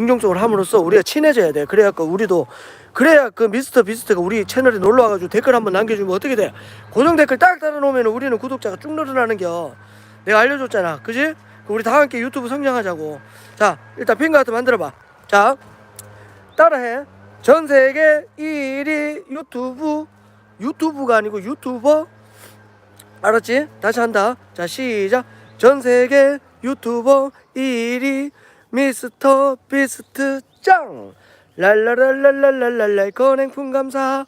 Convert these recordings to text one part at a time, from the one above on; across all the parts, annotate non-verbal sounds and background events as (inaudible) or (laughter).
긍정적으로 함으로써 우리가 친해져야 돼. 그래갖고 우리도 그래야 그 미스터 비스트가 우리 채널에 놀러 와가지고 댓글 한번 남겨주면 어떻게 돼? 고정 댓글 딱 달아놓으면 우리는 구독자가 쭉 늘어나는 겨. 내가 알려줬잖아, 그지? 우리 다 함께 유튜브 성장하자고. 자, 일단 핑크 하트 만들어봐. 자, 따라해. 전 세계 1위 유튜브 유튜브가 아니고 유튜버 알았지? 다시 한다. 자, 시작. 전 세계 유튜버 1위 미스터 비스트 짱! 랄라랄랄랄랄랄랄 건행품 감사.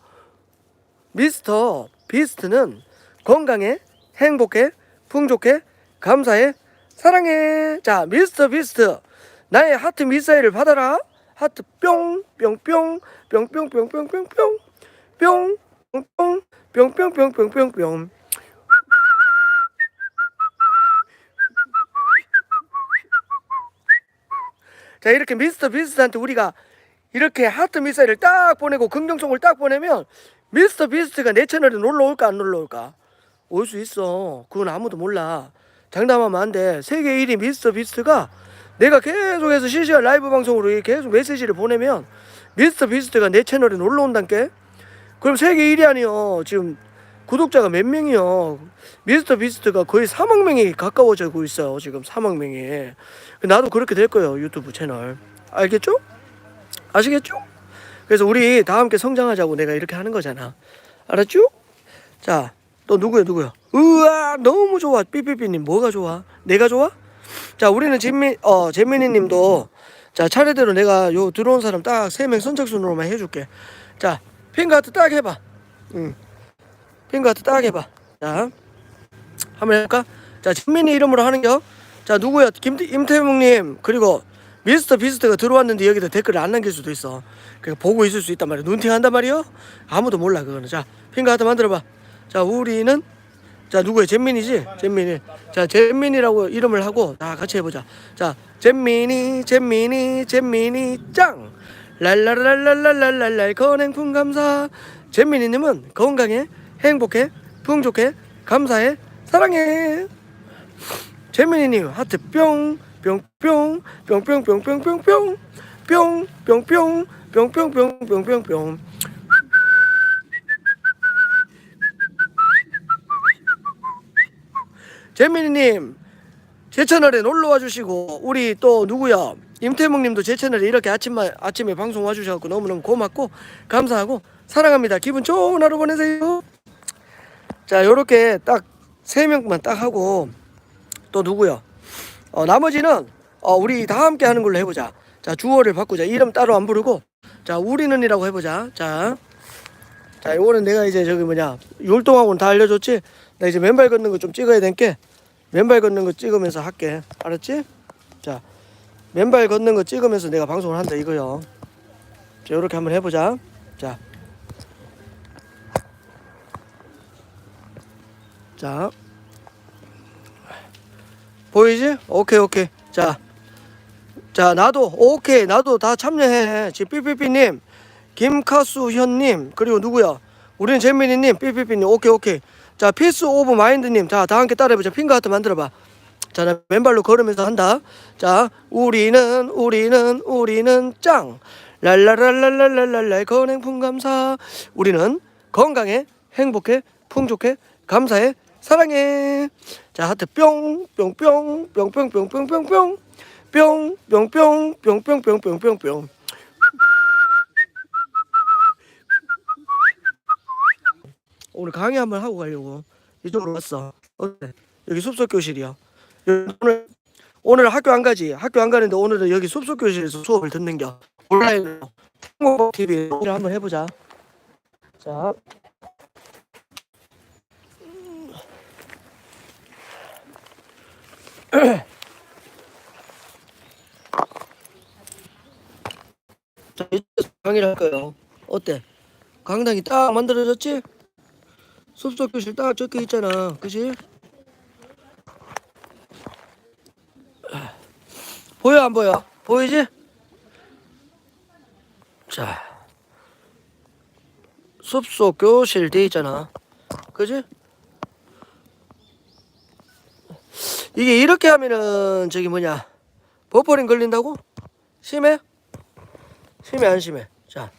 미스터 비스트는 건강해, 행복해, 풍족해, 감사해, 사랑해. 자, 미스터 비스트. 나의 하트 미사일을 받아라. 하트 뿅, 뿅뿅, 뿅뿅뿅뿅뿅뿅, 뿅, 뿅뿅, 뿅뿅뿅뿅뿅 자 이렇게 미스터 비스트한테 우리가 이렇게 하트 미사일을 딱 보내고 긍정총을 딱 보내면 미스터 비스트가 내 채널에 놀러 올까 안 놀러 올까? 올 수 있어. 그건 아무도 몰라. 장담하면 안 돼. 세계 1위 미스터 비스트가 내가 계속해서 실시간 라이브 방송으로 계속 메시지를 보내면 미스터 비스트가 내 채널에 놀러 온단께? 그럼 세계 1위 아니요. 지금 구독자가 몇 명이요? 미스터 비스트가 거의 3억 명이 가까워지고 있어요. 지금 3억 명이. 나도 그렇게 될 거예요. 유튜브 채널. 알겠죠? 아시겠죠? 그래서 우리 다 함께 성장하자고 내가 이렇게 하는 거잖아. 알았죠? 자, 또 누구야, 누구야? 우와, 너무 좋아. 삐삐삐님, 뭐가 좋아? 내가 좋아? 자, 우리는 진미, 어, 재민이 님도, 자, 차례대로 내가 요 들어온 사람 딱 세 명 선착순으로만 해줄게. 자, 핑크하트 딱 해봐. 응. 핑크하트 딱 해봐. 자, 한번 해볼까? 자, 진민이 이름으로 하는겨. 자, 누구야? 김, 임태묵님, 그리고 미스터 비스트가 들어왔는데 여기다 댓글을 안 남길 수도 있어. 그러니까 보고 있을 수 있단 말이야. 눈팅 한단 말이요? 아무도 몰라, 그거는. 자, 핑크하트 만들어봐. 자, 우리는, 자, 누구야? 잼민이지? 잼민이. 자, 잼민이라고 이름을 하고, 다 같이 해보자. 자, 잼민이, 잼민이, 잼민이, 짱! 랄랄랄랄랄랄랄 건행품 감사. 잼민이님은 건강해, 행복해, 풍족해, 감사해, 사랑해. 재민이님 하트 뿅, 뿅뿅, 뿅뿅뿅뿅뿅뿅, 뿅, 뿅뿅, 뿅뿅뿅뿅뿅뿅. 재민이님 제 채널에 놀러 와주시고 우리 또 누구야 임태묵님도 제 채널에 이렇게 아침에 아침에 방송 와주셔서 너무너무 고맙고 감사하고 사랑합니다. 기분 좋은 하루 보내세요. 자, 요렇게 딱 세 명만 딱 하고 또 누구요? 어, 나머지는 어, 우리 다 함께 하는 걸로 해보자. 자, 주어를 바꾸자. 이름 따로 안 부르고 자, 우리는이라고 해보자. 자, 자, 이거는 내가 이제 저기 뭐냐 율동하고는 다 알려줬지. 나 이제 맨발 걷는 거 좀 찍어야 되니까 맨발 걷는 거 찍으면서 할게. 알았지? 자, 맨발 걷는 거 찍으면서 내가 방송을 한다 이거요. 자, 이렇게 한번 해보자. 자. 자. 보이지? 오케이 오케이. 자, 자 나도 오케이. 나도 다 참여해. 지금 삐삐삐님. 김카수현님. 그리고 누구야? 우리는 재민이님 삐삐삐님. 오케이 오케이. 자 피스 오브 마인드님. 자 다 함께 따라해보자. 핑크 하트 만들어봐. 자, 나 맨발로 걸으면서 한다. 자, 우리는, 우리는, 우리는 짱. 랄랄랄랄랄랄랄 건행품 감사. 우리는 건강해, 행복해, 풍족해, 감사해, 사랑해. 자, 하트 뿅, 뿅 뿅, 뿅 뿅 뿅 뿅 뿅 뿅, 뿅, 뿅 뿅, 뿅 뿅 뿅 뿅 뿅 뿅. 오늘 강의 한번 하고 가려고 이쪽으로 왔어. 어때? 여기 숲속 교실이야. 오늘 오늘 학교 안 가지. 학교 안 가는데 오늘은 여기 숲속 교실에서 수업을 듣는겨. 온라인으로 TV 를 한번 해보자. 자. (clears throat) 자, 이제 강의를 할 거예요. 어때? 강당이 딱 만들어졌지? 숲속 교실 딱 적혀 있잖아. 그지? (clears throat) 보여 안 보여? 보이지? 자 숲속 교실 돼 있잖아 그지? 이게 이렇게 하면은 저기 뭐냐 버퍼링 걸린다고? 심해? 심해 안 심해? 자